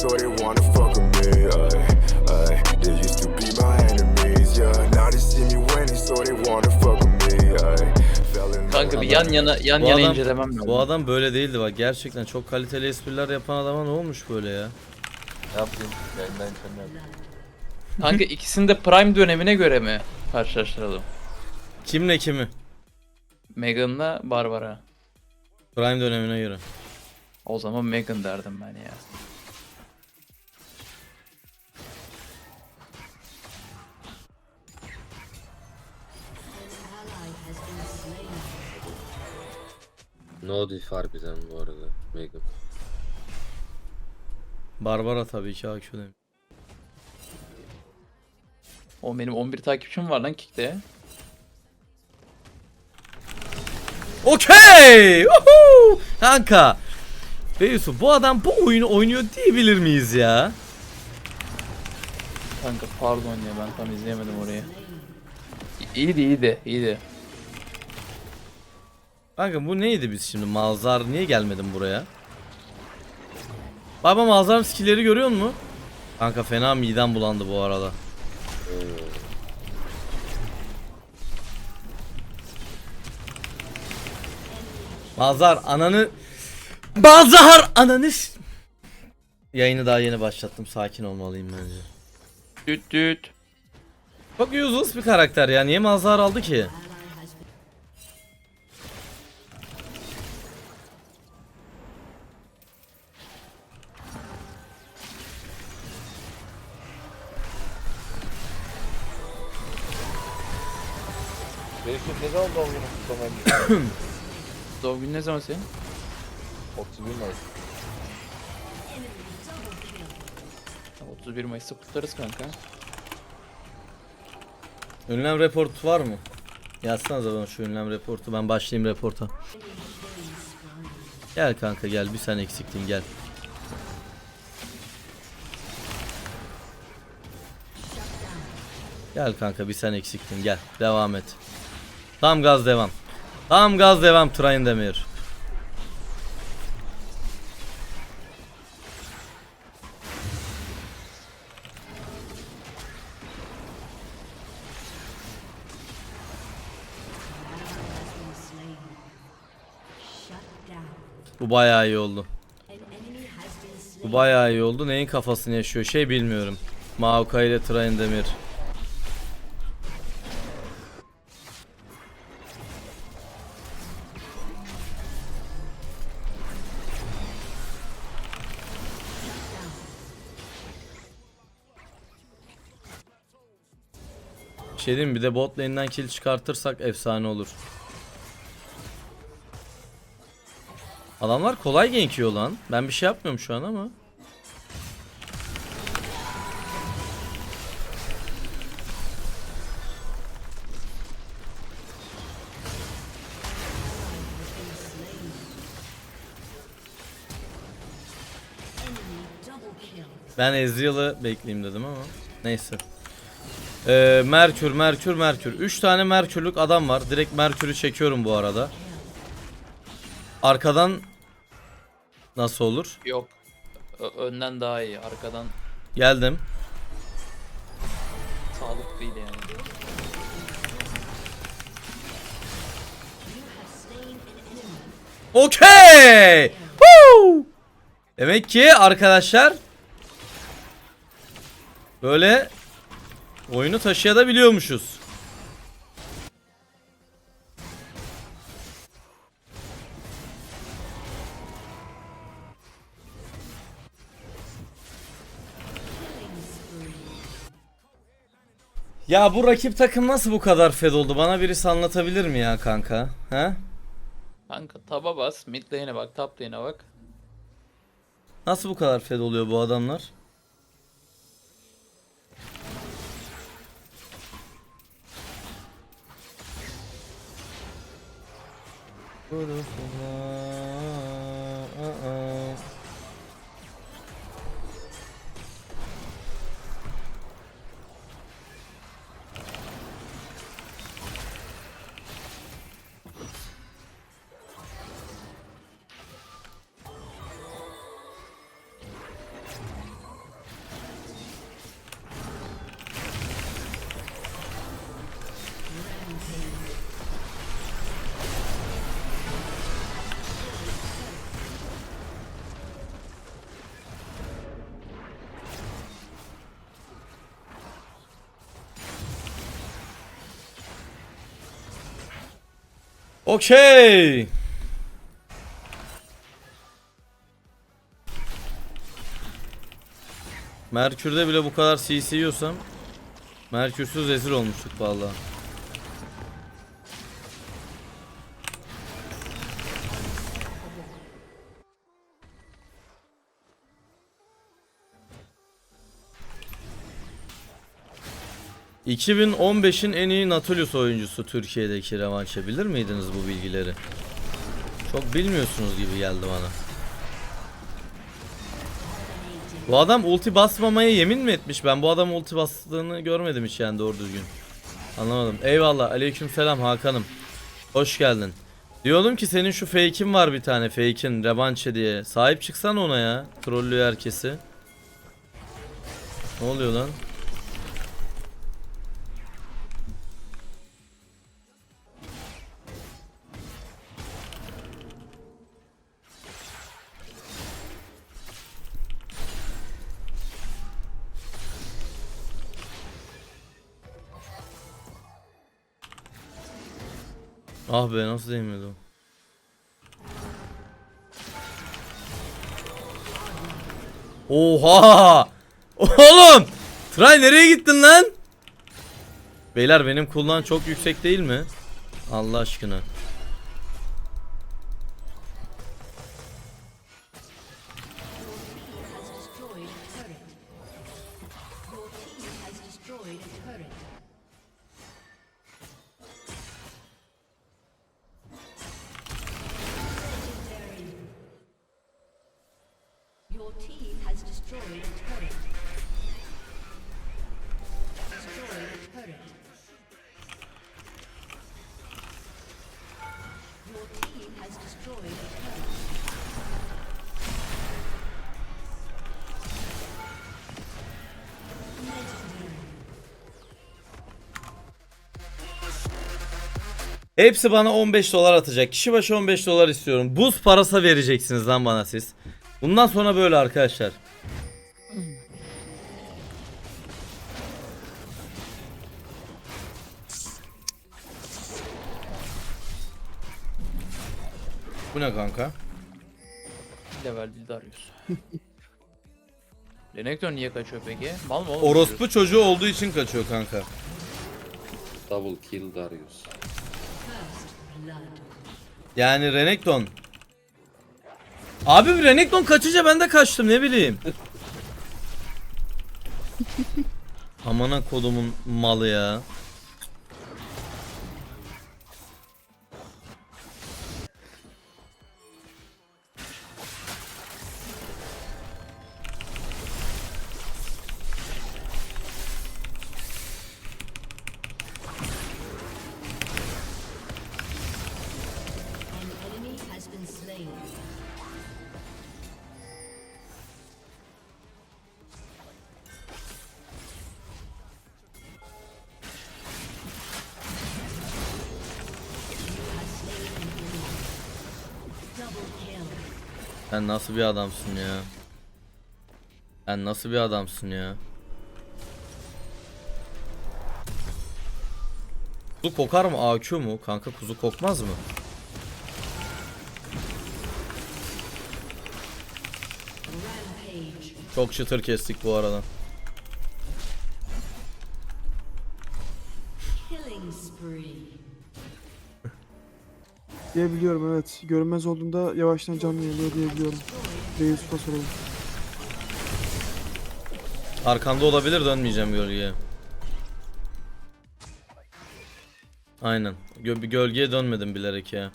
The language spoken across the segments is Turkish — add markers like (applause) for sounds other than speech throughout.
so they wanna fuck with me. Ay, ay, they used to be my enemies, yeah. Now they see me winning, so they wanna fuck with me. Ay. Kanka bir yan yana yan Bu yana adam, incelemem lazım. bu adam böyle değildi bak gerçekten çok kaliteli espriler yapan adama ne olmuş böyle ya? Ne yapayım? Yayından kendine. Kanka ikisini de prime dönemine göre mi karşılaştıralım? Kimle kimi? Megan'la Barbara. Prime dönemine göre. O zaman Megan derdim ben ya. No diff harbiden bu arada. Megan. Barbara tabii ki AQ demiş. O benim 11 takipçim var lan Kick'te. Okey! Woohoo! Kanka. Ve Yusuf bu adam bu oyunu oynuyor diyebilir miyiz ya? Kanka pardon ya ben tam izleyemedim orayı. İyiydi iyiydi iyiydi. Kanka bu neydi biz şimdi? Malzar niye gelmedim buraya? Baba Malzar'ın skill'leri görüyor musun? Kanka fena midem bulandı bu arada. Malzar ananı Malzar ananı Yayını daha yeni başlattım. Sakin olmalıyım bence. Düt düt. Çok useless bir karakter ya. Niye Malzar aldı ki? Benim ne zaman doğum günü kutlamayı (coughs) Doğum günü ne zaman senin? 31 Mayıs. 31 Mayıs'ta kutlarız kanka. Ünlem report var mı? Yazsanıza bana şu ünlem reportu. Ben başlayayım reporta. Gel kanka gel. Bir sen eksiktin gel. Gel kanka bir sen eksiktin gel. Devam et. Tam gaz devam. Tam gaz devam Train Demir. Bu bayağı iyi oldu. Bu bayağı iyi oldu. Neyin kafasını yaşıyor şey bilmiyorum. Maokai ile Train Demir. Şey diyeyim bir de bot lane'den kill çıkartırsak efsane olur. Adamlar kolay gank yiyor lan. Ben bir şey yapmıyorum şu an ama. Ben Ezreal'ı bekleyeyim dedim ama. Neyse. Ee, Merkür, Merkür, Merkür. 3 tane Merkürlük adam var. Direkt Merkür'ü çekiyorum bu arada. Arkadan nasıl olur? Yok. Ö- önden daha iyi. Arkadan Geldim. sağlıklıydı yani. Okey. Woo! Demek ki arkadaşlar böyle oyunu taşıyabiliyormuşuz. Ya bu rakip takım nasıl bu kadar fed oldu? Bana birisi anlatabilir mi ya kanka? He? Kanka taba bas. Mid lane'e bak. Top lane'e bak. Nasıl bu kadar fed oluyor bu adamlar? Görürsün Okey. Merkür'de bile bu kadar CC yiyorsam Merkürsüz rezil olmuştuk vallahi. ...2015'in en iyi Nautilus oyuncusu Türkiye'deki revanşa bilir miydiniz bu bilgileri? Çok bilmiyorsunuz gibi geldi bana. Bu adam ulti basmamaya yemin mi etmiş? Ben bu adam ulti bastığını görmedim hiç yani doğru düzgün. Anlamadım. Eyvallah. Aleykümselam Hakan'ım. Hoş geldin. Diyordum ki senin şu fake'in var bir tane fake'in revanche diye. Sahip çıksan ona ya. Trollüyor herkesi. Ne oluyor lan? Ah be nasıl değmedi? Oha! (laughs) Oğlum! Tray nereye gittin lan? Beyler benim kullan çok yüksek değil mi? Allah aşkına. Team has destroyed a turret. Destroyed a turret. Your team has destroyed a turret. Hepsi bana 15 dolar atacak. Kişi başı 15 dolar istiyorum. Buz parası vereceksiniz lan bana siz. Bundan sonra böyle arkadaşlar. Bu ne kanka? Level 1'de arıyoruz. (laughs) Renekton niye kaçıyor peki? Mal mı oğlum? Orospu çocuğu olduğu için kaçıyor kanka. Double kill Darius. Yani Renekton. Abi Renekton kaçınca ben de kaçtım ne bileyim. (laughs) Amana kodumun malı ya. Sen nasıl bir adamsın ya? Sen nasıl bir adamsın ya? Kuzu kokar mı? AQ mu? Kanka kuzu kokmaz mı? Çok çıtır kestik bu arada. Diyebiliyorum evet. Görünmez olduğunda yavaştan canlı geliyor diyebiliyorum. Reis soralım. Arkanda olabilir dönmeyeceğim gölgeye. Aynen. Gö bir gölgeye dönmedim bilerek ya.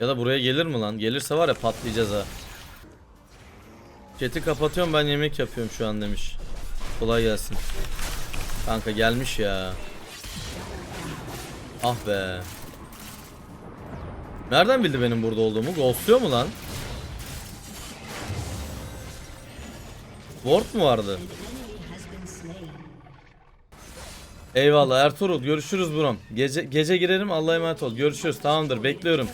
Ya da buraya gelir mi lan? Gelirse var ya patlayacağız ha. Chat'i kapatıyorum ben yemek yapıyorum şu an demiş. Kolay gelsin. Kanka gelmiş ya. Ah be. Nereden bildi benim burada olduğumu? Ghostluyor mu lan? Ward mu vardı? Eyvallah Ertuğrul görüşürüz buram. Gece gece girelim Allah'a emanet ol. Görüşürüz tamamdır bekliyorum.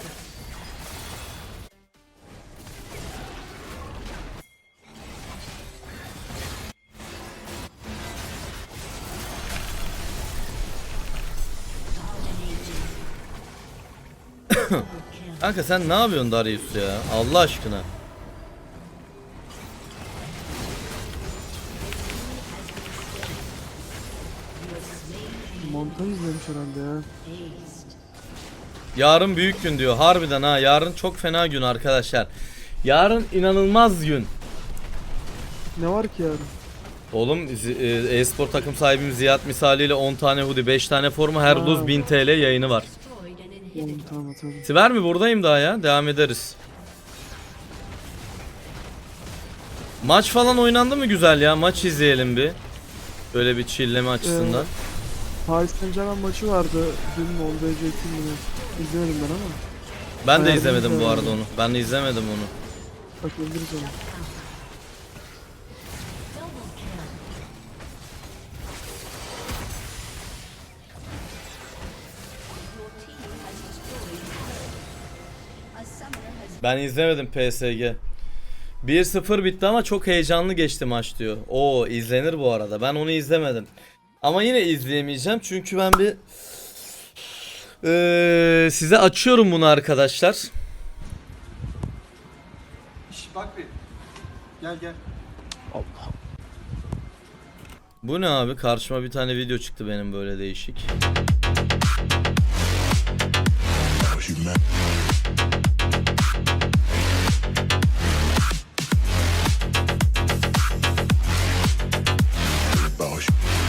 Kanka sen ne yapıyorsun Darius ya? Allah aşkına. Montan izlemiş herhalde ya. Yarın büyük gün diyor. Harbiden ha. Yarın çok fena gün arkadaşlar. Yarın inanılmaz gün. Ne var ki yarın? Oğlum e, e-spor takım sahibimiz Ziyad misaliyle 10 tane hoodie, 5 tane forma, her luz 1000 TL yayını var. Tamam. Siver mi? Buradayım daha ya. Devam ederiz. Maç falan oynandı mı güzel ya? Maç izleyelim bir. Böyle bir chilleme açısından. Paris Saint Germain maçı vardı. Dün mü oldu? İzlemedim ben ama. ben de bayağı izlemedim bu arada onu. Ben de izlemedim onu. Bakabiliriz ona. Ben izlemedim PSG. 1-0 bitti ama çok heyecanlı geçti maç diyor. Oo izlenir bu arada. Ben onu izlemedim. Ama yine izleyemeyeceğim çünkü ben bir Ee, size açıyorum bunu arkadaşlar. Şş bak bir. Gel gel. Bu ne abi? Karşıma bir tane video çıktı benim böyle değişik.